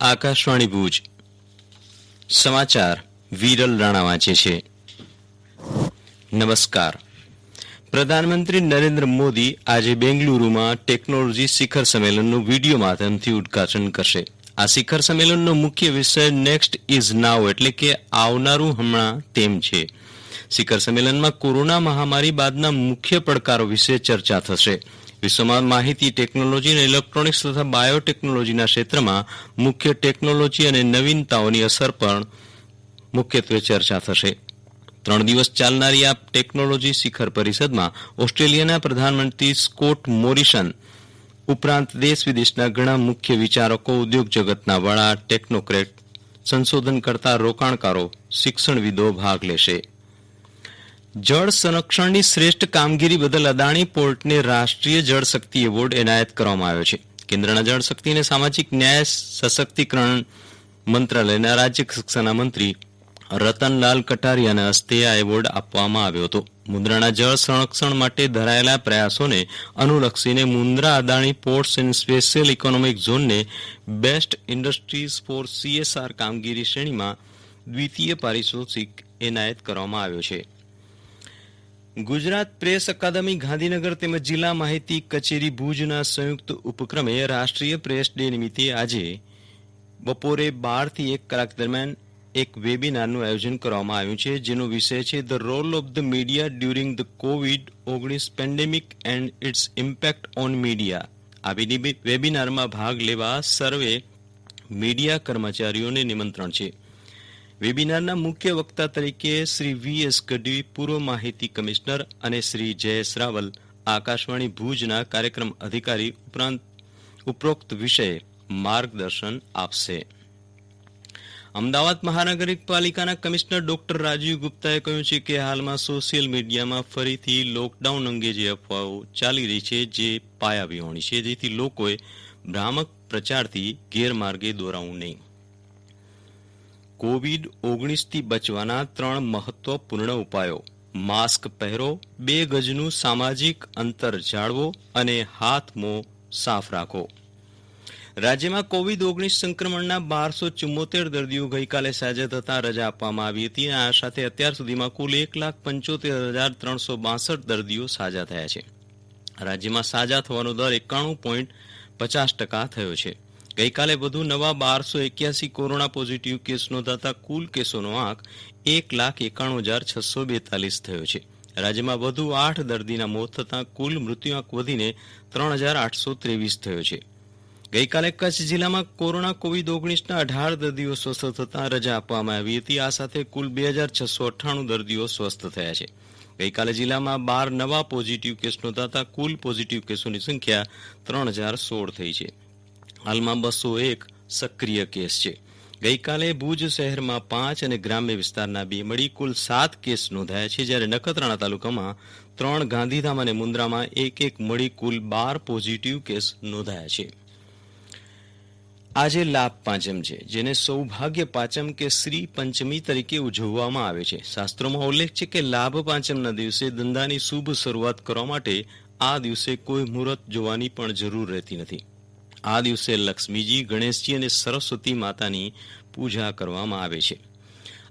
આકાશવાણી ભુજ. સમાચાર વિરલ રાણા વાંચે છે. નમસ્કાર. પ્રધાનમંત્રી નરેન્દ્ર મોદી આજે બેંગલુરુમાં ટેકનોલોજી શિખર સંમેલનનું વીડિયો માધ્યમથી ઉદઘાટન કરશે. આ શિખર સંમેલનનો મુખ્ય વિષય નેક્સ્ટ ઇઝ નાવ એટલે કે આવનારું હમણાં તેમ છે. શિખર સંમેલનમાં કોરોના મહામારી બાદના મુખ્ય પડકારો વિશે ચર્ચા થશે. વિશ્વમાં માહિતી, ટેકનોલોજી અને ઇલેક્ટ્રોનિક્સ તથા બાયોટેકનોલોજીના ક્ષેત્રમાં મુખ્ય ટેકનોલોજી અને નવીનતાઓની અસર પર મુખ્યત્વે ચર્ચા થશે. ત્રણ દિવસ ચાલનારી આ ટેકનોલોજી શિખર પરિષદમાં ઓસ્ટ્રેલિયાના પ્રધાનમંત્રી સ્કોટ મોરિસન ઉપરાંત દેશ વિદેશના ઘણા મુખ્ય વિચારકો, ઉદ્યોગ જગતના વડા, ટેકનોક્રેટ સંશોધન કરતા રોકાણકારો, શિક્ષણવિદો ભાગ લેશે. જળ સંરક્ષણની શ્રેષ્ઠ કામગીરી બદલ અદાણી પોર્ટને રાષ્ટ્રીય જળશક્તિ એવોર્ડ એનાયત કરવામાં આવ્યો છે. કેન્દ્રના જળશક્તિ અને સામાજિક ન્યાય સશક્તિકરણ મંત્રાલયના રાજ્ય કક્ષાના મંત્રી રતનલાલ કટારિયાના હસ્તે આ એવોર્ડ આપવામાં આવ્યો હતો. મુન્દ્રાના જળ સંરક્ષણ માટે ધરાયેલા પ્રયાસોને અનુલક્ષીને Mundra Adani ports and special economic ઝોનને બેસ્ટ ઇન્ડસ્ટ્રીઝ ફોર સીએસઆર કામગીરી શ્રેણીમાં દ્વિતીય પારિતોષિક એનાયત કરવામાં આવ્યો છે. ગુજરાત પ્રેસ અકાદમી ગાંધીનગર તેમજ જિલ્લા માહિતી કચેરી ભુજના સંયુક્ત ઉપક્રમે રાષ્ટ્રીય પ્રેસ ડે નિમિત્તે આજે બપોરે બારથી એક કલાક દરમિયાન એક વેબિનારનું આયોજન કરવામાં આવ્યું છે, જેનો વિષય છે the role of the media during the COVID ઓગણીસ pandemic and its impact on media આ વેબિનારમાં ભાગ લેવા સર્વે મીડિયા કર્મચારીઓને નિમંત્રણ છે. વેબિનારના મુખ્ય વક્તા તરીકે શ્રી વી એસ ગઢવી, પૂર્વ માહિતી કમિશનર અને શ્રી જયેશ રાવલ, આકાશવાણી ભુજના કાર્યક્રમ અધિકારી ઉપરાંત ઉપરોક્ત વિષયે માર્ગદર્શન આપશે. અમદાવાદ મહાનગરપાલિકાના કમિશનર ડોક્ટર રાજીવ ગુપ્તાએ કહ્યું છે કે હાલમાં સોશિયલ મીડિયામાં ફરીથી લોકડાઉન અંગે જે અફવાઓ ચાલી રહી છે, જે પાયાવિહોણી છે, જેથી લોકોએ ભ્રામક પ્રચારથી ગેરમાર્ગે દોરાવું નહીં. કોવિડ ઓગણીસથી બચવાના ત્રણ મહત્વપૂર્ણ ઉપાયો. માસ્ક પહેરો, બે ગજનું સામાજિક અંતર જાળવો અને હાથ મોં સાફ રાખો. રાજ્યમાં કોવિડ ઓગણીસ સંક્રમણના બારસો ચુમ્મોતેર દર્દીઓ ગઈકાલે સાજા થતાં રજા આપવામાં આવી હતી અને આ સાથે અત્યાર સુધીમાં કુલ એક લાખ પંચોતેર હજાર ત્રણસો બાસઠ દર્દીઓ સાજા થયા છે. રાજ્યમાં સાજા થવાનો દર એકાણું પોઈન્ટ પચાસ ટકા થયો છે. ગઈકાલે વધુ નવા બારસો એક્યાસી કોરોના પોઝિટિવ કેસ નોંધાતા કુલ કેસોનો આંક એક લાખ એકાણું હજાર છસો બેતાલીસ થયો છે. રાજ્યમાં વધુ આઠ દર્દીના મોત થતાં કુલ મૃત્યુઆંક વધીને ત્રણ હજાર આઠસો ત્રેવીસ થયો છે. ગઈકાલે કચ્છ જિલ્લામાં કોરોના કોવિડ ઓગણીસના અઢાર દર્દીઓ સ્વસ્થ થતાં રજા આપવામાં આવી હતી. આ સાથે કુલ બે હજાર છસો અઠ્ઠાણું દર્દીઓ સ્વસ્થ થયા છે. ગઈકાલે જિલ્લામાં બાર નવા પોઝિટિવ કેસ નોંધાતા કુલ પોઝિટિવ કેસોની સંખ્યા ત્રણ હજાર સોળ થઈ છે. હાલમાં બસો એક સક્રિય કેસ છે. ગઈકાલે ભુજ શહેરમાં પાંચ અને ગ્રામ્ય વિસ્તારના બે મળી કુલ સાત કેસ નોંધાયા છે, જ્યારે નખત્રાણા તાલુકામાં ત્રણ, ગાંધીધામ અને મુન્દ્રામાં એક એક મળી કુલ બાર પોઝિટિવ કેસ નોંધાયા છે. આજે લાભ પાંચમ છે, જેને સૌભાગ્ય પાંચમ કે શ્રી પંચમી તરીકે ઉજવવામાં આવે છે. શાસ્ત્રોમાં ઉલ્લેખ છે કે લાભ પાંચમના દિવસે ધંધાની શુભ શરૂઆત કરવા માટે આ દિવસે કોઈ મુહૂર્ત જોવાની પણ જરૂર રહેતી નથી. આ દિવસે લક્ષ્મીજી ગણેશજી અને સરસ્વતી માતાની પૂજા કરવામાં આવે છે.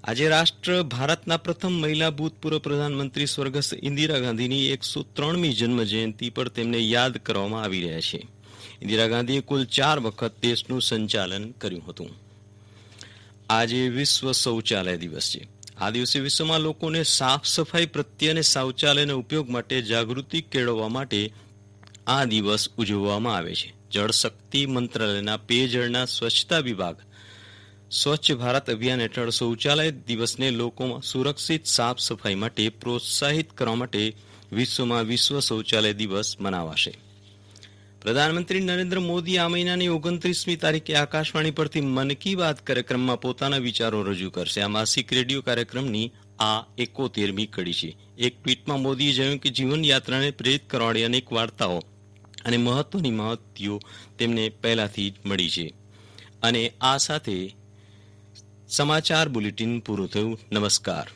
આજે રાષ્ટ્ર ભારતના પ્રથમ મહિલા ભૂતપૂર્વ પ્રધાનમંત્રી સ્વર્ગસ્થ ઇન્દિરા ગાંધીની એકસો ત્રણમી જન્મ જયંતિ પર તેમને યાદ કરવામાં આવી રહ્યા છે. ઇન્દિરા ગાંધીએ કુલ ચાર વખત દેશનું સંચાલન કર્યું હતું. આજે વિશ્વ શૌચાલય દિવસ છે. આ દિવસે વિશ્વમાં લોકોને સાફ સફાઈ પ્રત્યે અને શૌચાલયના ઉપયોગ માટે જાગૃતિ કેળવવા માટે આ દિવસ ઉજવવામાં આવે છે. જળશક્તિ મંત્રાલયના પેયજળના સ્વચ્છતા વિભાગ, સ્વચ્છ ભારત અભિયાન હેઠળ શૌચાલય દિવસને લોકોમાં સુરક્ષિત સાફ સફાઈ માટે પ્રોત્સાહિત કરવા માટે વિશ્વમાં વિશ્વ શૌચાલય દિવસ મનાવાશે. પ્રધાનમંત્રી નરેન્દ્ર મોદી આ મહિનાની ઓગણત્રીસમી તારીખે આકાશવાણી પરથી મન કી બાત કાર્યક્રમમાં પોતાના વિચારો રજૂ કરશે. આ માસિક રેડિયો કાર્યક્રમની આ એકોતેરમી કડી છે. એક ટ્વીટમાં મોદીએ જણાવ્યું કે જીવન યાત્રાને પ્રેરિત કરવાની અનેક વાર્તાઓ અને મહત્વની માહિતીઓ તેમને પહેલાથી જ મળી છે. અને આ સાથે સમાચાર બુલેટિન પૂરું થયું. નમસ્કાર.